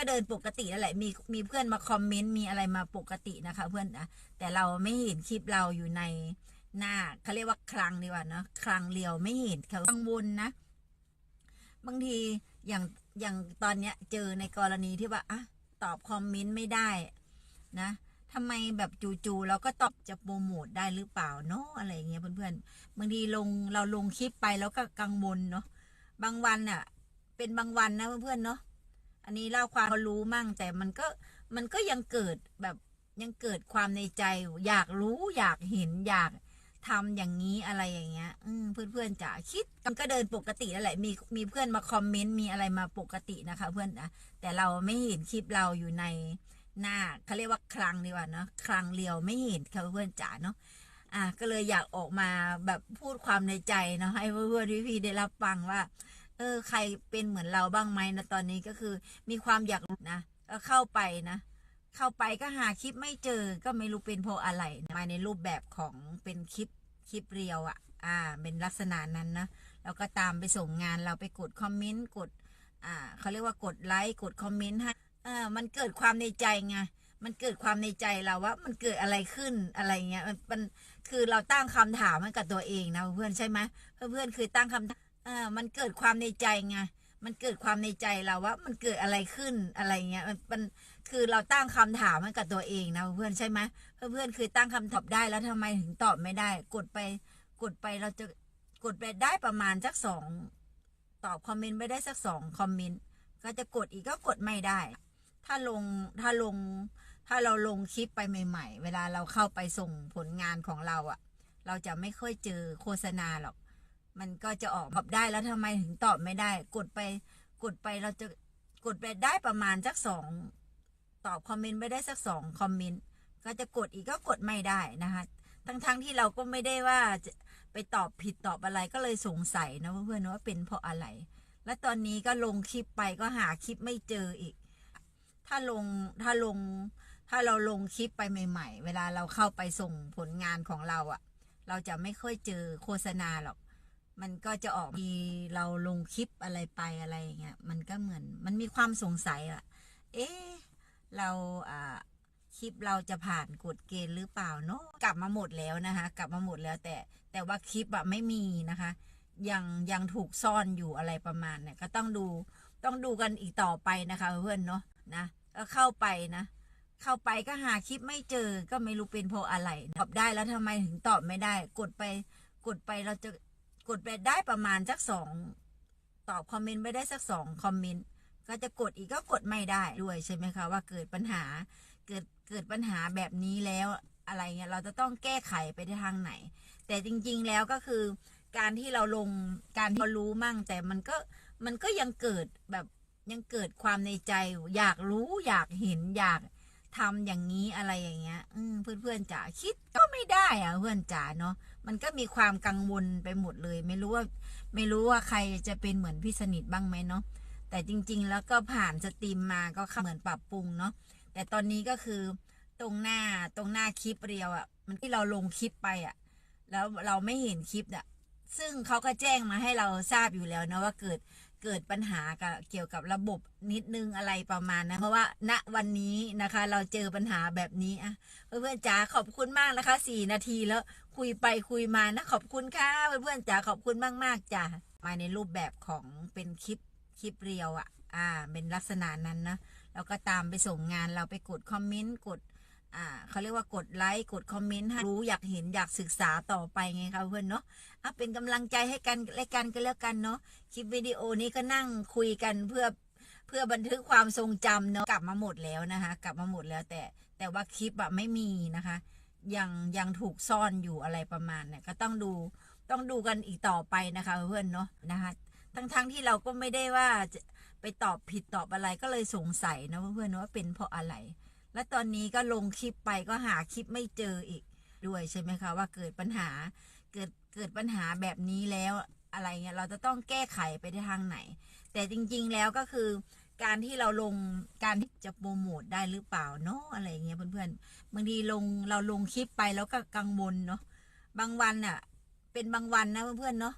ก็เดินปกตินั่นแหละมีมีเพื่อนมาคอมเมนต์มีอะไรมาปกตินะคะ เพื่อนนะแต่เราไม่เห็นคลิปเราอยู่ในหน้าเขาเรียกว่าคลังดีกว่าเนะคลังเรียวไม่เห็นเขากังวลนะ บางทีอย่างอย่างตอนเนี้ยเจอในกรณีที่ว่าอะตอบคอมเมนต์ไม่ได้นะทำไมแบบจู่ๆเราก็ตอบจะโปรโมทได้หรือเปล่าเนาะอะไรอย่างเงี้ยเพื่อนๆบางทีลงเราลงคลิปไปแล้วก็กังวลเนาะบางวันอะเป็นบางวันนะเพื่อนๆเนาะ อันนี้เล่าความเขารู้มั่งแต่มันก็มันก็ยังเกิดแบบยังเกิดความในใจ อยากรู้อยากเห็นอยากทำอย่างนี้อะไรอย่างเงี้ย อืมเพื่อนๆจะคิดมันก็เดินปกตินั่นแหละมีมีเพื่อนมาคอมเมนต์มีอะไรมาปกตินะคะ เพื่อนนะแต่เราไม่เห็นคลิปเราอยู่ในหน้าเขาเรียกว่าคลังดีกว่าเนาะคลังเรียวไม่เห็นค่ะเพื่อนจ๋าเนาะอะก็เลยอยากออกมาแบบพูดความในใจเนาะให้เพื่อนๆพี่ๆได้รับฟังว่า เออ ใครเป็นเหมือนเราบ้างไหมนะตอนนี้ก็คือมีความอยากนะก็เข้าไปนะ เข้าไปก็หาคลิปไม่เจอก็ไม่รู้เป็นเพราะอะไรนะมาในรูปแบบของเป็นคลิปคลิปเรียวอะ่ะ อ่า เป็นลักษณะนั้นนะเราก็ตามไปส่งงานเราไปกดคอมเมนต์กด อ่าเขาเรียกว่ากดไลค์กดคอมเมนต์ให้เออมันเกิดความในใจไงมันเกิดความในใจเราว่ามันเกิดอะไรขึ้นอะไรเงี้ยมันมันคือเราตั้งคำถามให้กับตัวเองนะเพื่อนใช่ไหมเพื่อนเพื่อนๆคือตั้งคำถาม เออมันเกิดความในใจไงมันเกิดความในใจเราว่า มันเกิดอะไรขึ้นอะไรเงี้ย มันมันคือเราตั้งคำถามให้กับตัวเองนะเพื่อนใช่ไหมเพื่อนเคือตั้งคำตอบได้แล้วทำไมถึงตอบไม่ได้ กดไป กดไปเราจะกดไปได้ประมาณสักสองตอบคอมเมนต์ไปได้สักสองคอมเมนต์ก็จะกดอีกก็กดไม่ได้ ถ้าลงถ้าลง ถ้าเราลงคลิปไปใหม่ ๆ เวลาเราเข้าไปส่งผลงานของเราอะเราจะไม่ค่อยเจอโฆษณาหรอก มันก็จะออกตอบได้แล้วทำไมถึงตอบไม่ได้ กดไปกดไปเราจะกดไปได้ประมาณสักสองตอบคอมเมนต์ไปได้สักสองคอมเมนต์ก็จะกดอีกก็กดไม่ได้นะคะทั้งๆทที่เราก็ไม่ได้ว่าจะไปตอบผิดตอบอะไรก็เลยสงสัยนะเพื่อนๆว่าเป็นเพราะอะไร และตอนนี้ก็ลงคลิปไปก็หาคลิปไม่เจออีก ถ้าลงถ้าลงถ้าเราลงคลิปไปใหม่ ๆ เวลาเราเข้าไปส่งผลงานของเราอะ่ะ เราจะไม่ค่อยเจอโฆษณาหรอก มันก็จะออกมีเราลงคลิปอะไรไปอะไรอย่างเงี้ยมันก็เหมือนมันมีความสงสัยอะเอ๊ะเราอ่าคลิปเราจะผ่านกฎเกณฑ์หรือเปล่าเนาะกลับมาหมดแล้วนะคะ กลับมาหมดแล้วแต่แต่ว่าคลิปอะไม่มีนะคะ ยังยังถูกซ่อนอยู่อะไรประมาณเนี่ยก็ต้องดูต้องดูกันอีกต่อไปนะคะ เพื่อนเนาะนะก็เข้าไปนะ เข้าไปก็หาคลิปไม่เจอก็ไม่รู้เป็นเพราะอะไรนะตอบได้แล้วทำไมถึงตอบไม่ได้ กดไปกดไปเราจะ กดไปได้ประมาณสักสองตอบคอมเมนต์ไปได้สักสองคอมเมนต์ก็จะกดอีกก็กดไม่ได้ด้วยใช่ไหมคะว่าเกิดปัญหาเกิดเกิดปัญหาแบบนี้แล้วอะไรเงี้ยเราจะต้องแก้ไขไปทางไหน แต่จริงๆแล้วก็คือการที่เราลงการที่เรารู้มั่ง แต่มันก็มันก็ยังเกิดแบบยังเกิดความในใจอยากรู้อยากเห็นอยาก ทำอย่างนี้อะไรอย่างเงี้ย อืมเพื่อนๆจ๋าคิดก็ไม่ได้อะเพื่อนจ๋าเนาะมันก็มีความกังวลไปหมดเลย ไม่รู้ว่า ไม่รู้ว่าใครจะเป็นเหมือนพี่สนิทบ้างไหมเนาะแต่จริง ๆ แล้วก็ผ่านสตรีมมาก็เหมือนปรับปรุงเนาะแต่ตอนนี้ก็คือตรงหน้าตรงหน้าคลิปเรียวอะ่ะ มันที่เราลงคลิปไปอะ่ะ แล้วเราไม่เห็นคลิปอะซึ่งเขาก็แจ้งมาให้เราทราบอยู่แล้วนะว่าเกิด เกิดปัญหากับเกี่ยวกับระบบนิดนึงอะไรประมาณนะเพราะว่าณวันนี้นะคะ เราเจอปัญหาแบบนี้อะเพื่อนๆจ๋าขอบคุณมากนะคะสี่นาทีแล้วคุยไปคุยมานะขอบคุณค่ะเพื่อนๆจ๋าขอบคุณมากๆจ้ะมาในรูปแบบของเป็นคลิปคลิปเรียวอะอ่า เป็นลักษณะนั้นนะเราก็ตามไปส่งงานเราไปกดคอมเมนต์กด อ่าเขาเรียกว่ากดไลค์กดคอมเมนต์ให้รู้อยากเห็นอยากศึกษาต่อไปไงคะเพื่อนเนาะอะเป็นกำลังใจให้กันและกันก็แล้วกันเนาะคลิปวิดีโอนี้ก็นั่งคุยกันเพื่อเพื่อบันทึกความทรงจำเนาะกลับมาหมดแล้วนะคะ กลับมาหมดแล้วแต่แต่ว่าคลิปอะไม่มีนะคะ ยังยังถูกซ่อนอยู่อะไรประมาณเนี่ยก็ต้องดูต้องดูกันอีกต่อไปนะคะเพื่อนเนาะนะคะทั้งๆทที่เราก็ไม่ได้ว่าจะไปตอบผิดตอบอะไรก็เลยสงสัยนะเพื่อนๆว่าเป็นเพราะอะไร และตอนนี้ก็ลงคลิปไปก็หาคลิปไม่เจออีกด้วยใช่ไหมคะว่าเกิดปัญหาเกิดเกิดปัญหาแบบนี้แล้วอะไรเงี้ยเราจะต้องแก้ไขไปในทางไหน แต่จริงๆแล้วก็คือการที่เราลงการที่จะโปรโมทได้หรือเปล่าเนาะอะไรเงี้ยเพื่อนๆบางทีลงเราลงคลิปไปแล้วก็กังวลเนาะบางวันอะเป็นบางวันนะเพื่อนๆเนาะ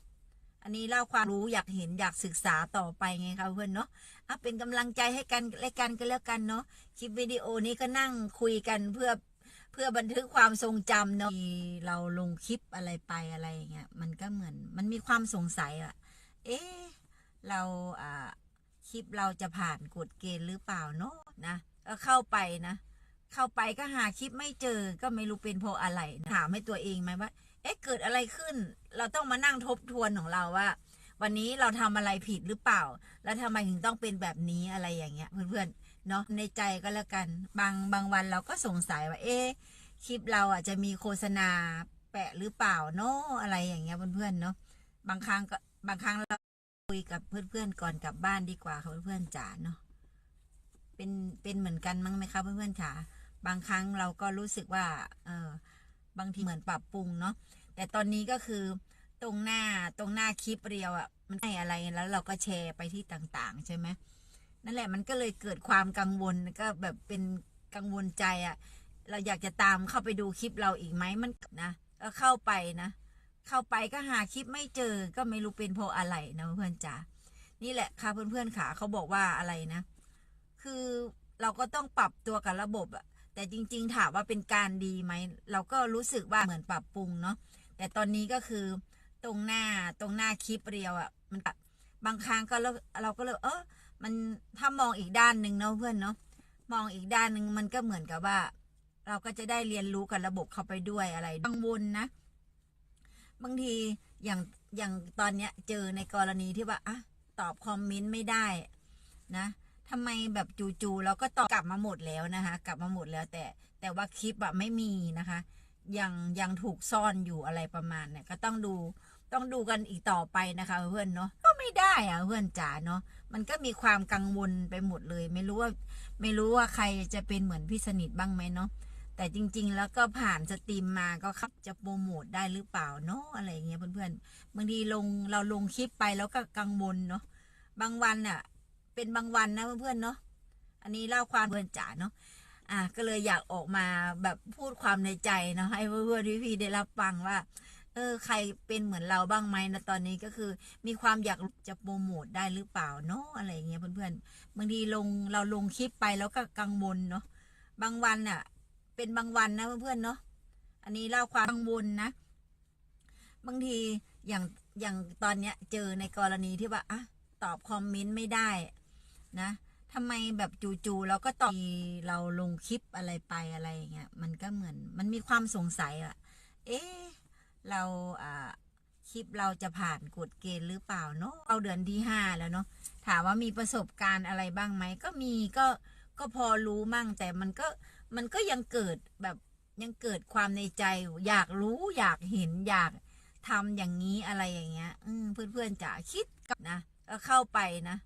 อันนี้เล่าความรู้อยากเห็นอยากศึกษาต่อไปไงคะเพื่อนเนาะอะเป็นกำลังใจให้กันและกันก็แล้วกันเนาะคลิปวิดีโอนี้ก็นั่งคุยกันเพื่อเพื่อบันทึกความทรงจำเนาะเราลงคลิปอะไรไปอะไรอย่างเงี้ยมันก็เหมือนมันมีความสงสัยอะเอ๊ะเราอ่าคลิปเราจะผ่านกฎเกณฑ์หรือเปล่าเนาะนะก็เข้าไปนะ เข้าไปก็หาคลิปไม่เจอก็ไม่รู้เป็นเพราะอะไรนะถามให้ตัวเองไหมว่า เอ๊ะเกิดอะไรขึ้น เราต้องมานั่งทบทวนของเราว่า วันนี้เราทำอะไรผิดหรือเปล่า แล้วทำไมถึงต้องเป็นแบบนี้อะไรอย่างเงี้ย เพื่อนๆเนาะในใจก็แล้วกัน บางบางวันเราก็สงสัยว่า เอ๊ะคลิปเราอะจะมีโฆษณาแปะหรือเปล่าเนาะอะไรอย่างเงี้ยเพื่อนๆเนาะบางครั้งก็บางครั้งเราคุยกับเพื่อนๆก่อนกลับบ้านดีกว่าค่ะเพื่อนๆจ๋าเนาะเป็นเป็นเหมือนกันมั้งไหมคะเพื่อนๆจ๋าบางครั้งเราก็รู้สึกว่า เออ บางทีเหมือนปรับปรุงเนาะแต่ตอนนี้ก็คือตรงหน้าตรงหน้าคลิปเรียวอะ่ะมันให้อะไรแล้วเราก็แชร์ไปที่ต่างๆ ใช่ไหมนั่นแหละมันก็เลยเกิดความกังวลก็แบบเป็นกังวลใจอะ่ะ เราอยากจะตามเข้าไปดูคลิปเราอีกไหมมันนะก็เข้าไปนะ เข้าไปก็หาคลิปไม่เจอก็ไม่รู้เป็นเพราะอะไรนะเพื่อนจ๋านี่แหละค่ะเพื่อนๆขาเขาบอกว่าอะไรนะ คือเราก็ต้องปรับตัวกับระบบอะ แต่จริง ๆ ถามว่าเป็นการดีไหม เราก็รู้สึกว่าเหมือนปรับปรุงเนาะแต่ตอนนี้ก็คือตรงหน้าตรงหน้าคลิปเรียวอะ่ะมันบางครั้งก็เราเราก็เลยเออมันถ้ามองอีกด้านหนึ่งเนาะเพื่อนเนาะมองอีกด้านหนึ่งมันก็เหมือนกับว่า เราก็จะได้เรียนรู้กับระบบเข้าไปด้วยอะไรกังวลนะ บางทีอย่างอย่างตอนเนี้ยเจอในกรณีที่ว่าอะตอบคอมเมนต์ไม่ได้นะ ทำไมแบบจู่ๆเราก็ตอบกลับมาหมดแล้วนะคะ กลับมาหมดแล้วแต่แต่ว่าคลิปอะไม่มีนะคะ ยังยังถูกซ่อนอยู่อะไรประมาณเนี่ยก็ต้องดูต้องดูกันอีกต่อไปนะคะเพื่อนเนาะก็ไม่ได้อะเพื่อนจ๋าเนาะมันก็มีความกังวลไปหมดเลย ไม่รู้ว่าไม่รู้ว่าใครจะเป็นเหมือนพี่สนิทบ้างไหมเนาะแต่จริง ๆ แล้วก็ผ่านสตรีมมาก็ครับจะโปรโมทได้หรือเปล่าเนาะอะไรเงี้ยเพื่อนๆบางทีลงเราลงคลิปไปแล้วก็กังวลเนาะบางวันอะ เป็นบางวันนะเพื่อนๆเนาะอันนี้เล่าความเพื่อนจ๋าเนาะอะก็เลยอยากออกมาแบบพูดความในใจเนาะให้เพื่อนๆพี่ๆได้รับฟังว่าเออใครเป็นเหมือนเราบ้างไหมนะตอนนี้ก็คือ มีความอยากจะโปรโมทได้หรือเปล่าเนาะอะไรเงี้ยเพื่อนๆบางทีลงเราลงคลิปไปแล้วก็กังวลเนาะบางวันอะ เป็นบางวันนะเพื่อนๆเนาะอันนี้เล่าความกังวลนะ บางทีอย่างอย่างตอนเนี้ยเจอในกรณีที่ว่าอะตอบคอมเมนต์ไม่ได้ นะทำไมแบบจู่ๆเราก็ตอบเราลงคลิปอะไรไปอะไรอย่างเงี้ยมันก็เหมือนมันมีความสงสัยอะเอ๊ะเราอ่าคลิปเราจะผ่านกฎเกณฑ์หรือเปล่าเนาะเอาเดือนที่ห้าแล้วเนาะถามว่ามีประสบการณ์อะไรบ้างไหมก็มีก็ก็พอรู้มั่งแต่มันก็มันก็ยังเกิดแบบยังเกิดความในใจ อยากรู้อยากเห็นอยากทำอย่างนี้อะไรอย่างเงี้ย อืเพื่อนๆจ๋าคิดกับนะก็เข้าไปนะ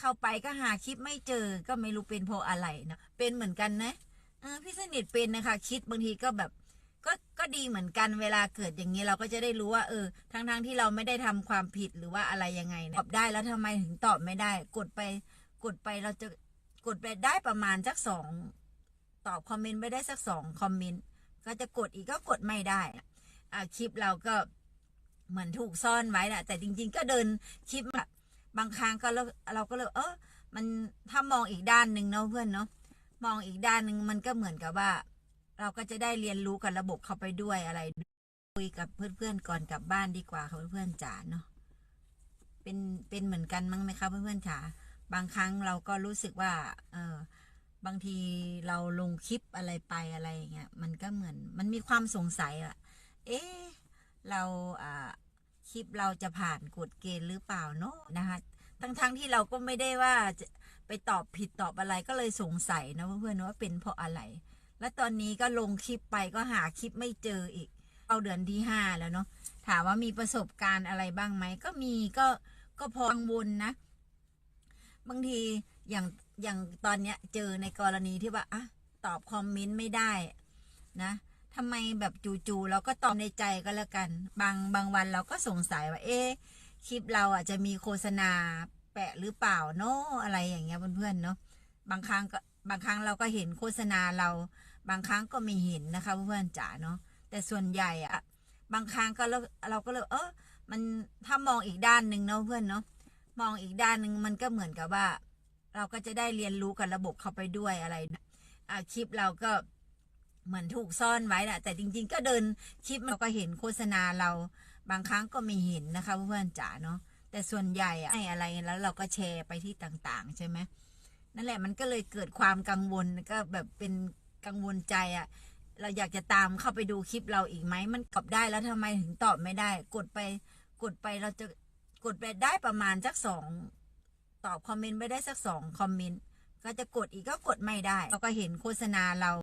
เข้าไปก็หาคลิปไม่เจอก็ไม่รู้เป็นเพราะอะไรนะเป็นเหมือนกันนะอพี่สนิทเป็นนะคะ คิดบางทีก็แบบก็ก็ดีเหมือนกันเวลาเกิดอย่างนี้เราก็จะได้รู้ว่าเออทั้งทั้งที่เราไม่ได้ทำความผิดหรือว่าอะไรยังไงนี่ยตอบได้แล้วทำไมถึงตอบไม่ได้ กดไป กดไปเราจะกดไปได้ประมาณสักสองตอบคอมเมนต์ไปได้สักสองคอมเมนต์ก็จะกดอีกก็กดไม่ได้อ่าคลิปเราก็เหมือนถูกซ่อนไว้แหละแต่จริง ๆ ก็เดินคลิป บางครั้งก็เราเราก็เลยเออมันถ้ามองอีกด้านหนึ่งเนาะเพื่อนเนาะมองอีกด้านหนึ่งมันก็เหมือนกับว่า เราก็จะได้เรียนรู้กับระบบเข้าไปด้วยอะไรคุยกับเพื่อนๆก่อนกลับบ้านดีกว่าค่ะเพื่อนๆจ๋าเนาะเป็นเป็นเหมือนกันมั้งไหมคะเพื่อนๆจ๋าบางครั้งเราก็รู้สึกว่า เออบางทีเราลงคลิปอะไรไปอะไรอย่างเงี้ยมันก็เหมือนมันมีความสงสัยอะเอ๊ะเราอ่า คลิปเราจะผ่านกฎเกณฑ์หรือเปล่าเนาะนะคะทั้งๆทที่เราก็ไม่ได้ว่าจะไปตอบผิดตอบอะไรก็เลยสงสัยนะเพื่อนๆว่าเป็นเพราะอะไร แล้วตอนนี้ก็ลงคลิปไปก็หาคลิปไม่เจออีก เอาเดือนที่ห้าแล้วเนาะถามว่ามีประสบการณ์อะไรบ้างไหมก็มีก็ก็พอกังวลนะ บางทีอย่างอย่างตอนเนี้ยเจอในกรณีที่ว่าอะตอบคอมเมนต์ไม่ได้นะ ทำไมแบบจู่ๆเราก็ตอบในใจก็แล้วกัน บางบางวันเราก็สงสัยว่า เอ๊ะคลิปเราอะจะมีโฆษณาแปะหรือเปล่าเนาะอะไรอย่างเงี้ยเพื่อนๆเนาะบางครั้งก็บางครั้งเราก็เห็นโฆษณาเรา บางครั้งก็ไม่เห็นนะคะเพื่อนๆจ๋าเนาะแต่ส่วนใหญ่อะบางครั้งก็เราเราก็เลยเออมันถ้ามองอีกด้านหนึ่งเนาะเพื่อนเนาะมองอีกด้านหนึ่งมันก็เหมือนกับว่า เราก็จะได้เรียนรู้กับระบบเข้าไปด้วยอะไรนะอ่าคลิปเราก็ เหมือนถูกซ่อนไว้แหละแต่จริง ๆ ก็เดินคลิปเราก็เห็นโฆษณาเรา บางครั้งก็ไม่เห็นนะคะเพื่อนๆจ๋าเนาะแต่ส่วนใหญ่อะให้อะไรแล้วเราก็แชร์ไปที่ต่างๆ ใช่ไหมนั่นแหละมันก็เลยเกิดความกังวลก็แบบเป็นกังวลใจอะเราอยากจะตามเข้าไปดูคลิปเราอีกไหมมันตอบได้แล้วทำไมถึงตอบไม่ได้ กดไปกดไปเราจะกดไปได้ประมาณสักสองตอบคอมเมนต์ไปได้สักสองคอมเมนต์ก็จะกดอีกก็กดไม่ได้เราก็เห็นโฆษณาเรา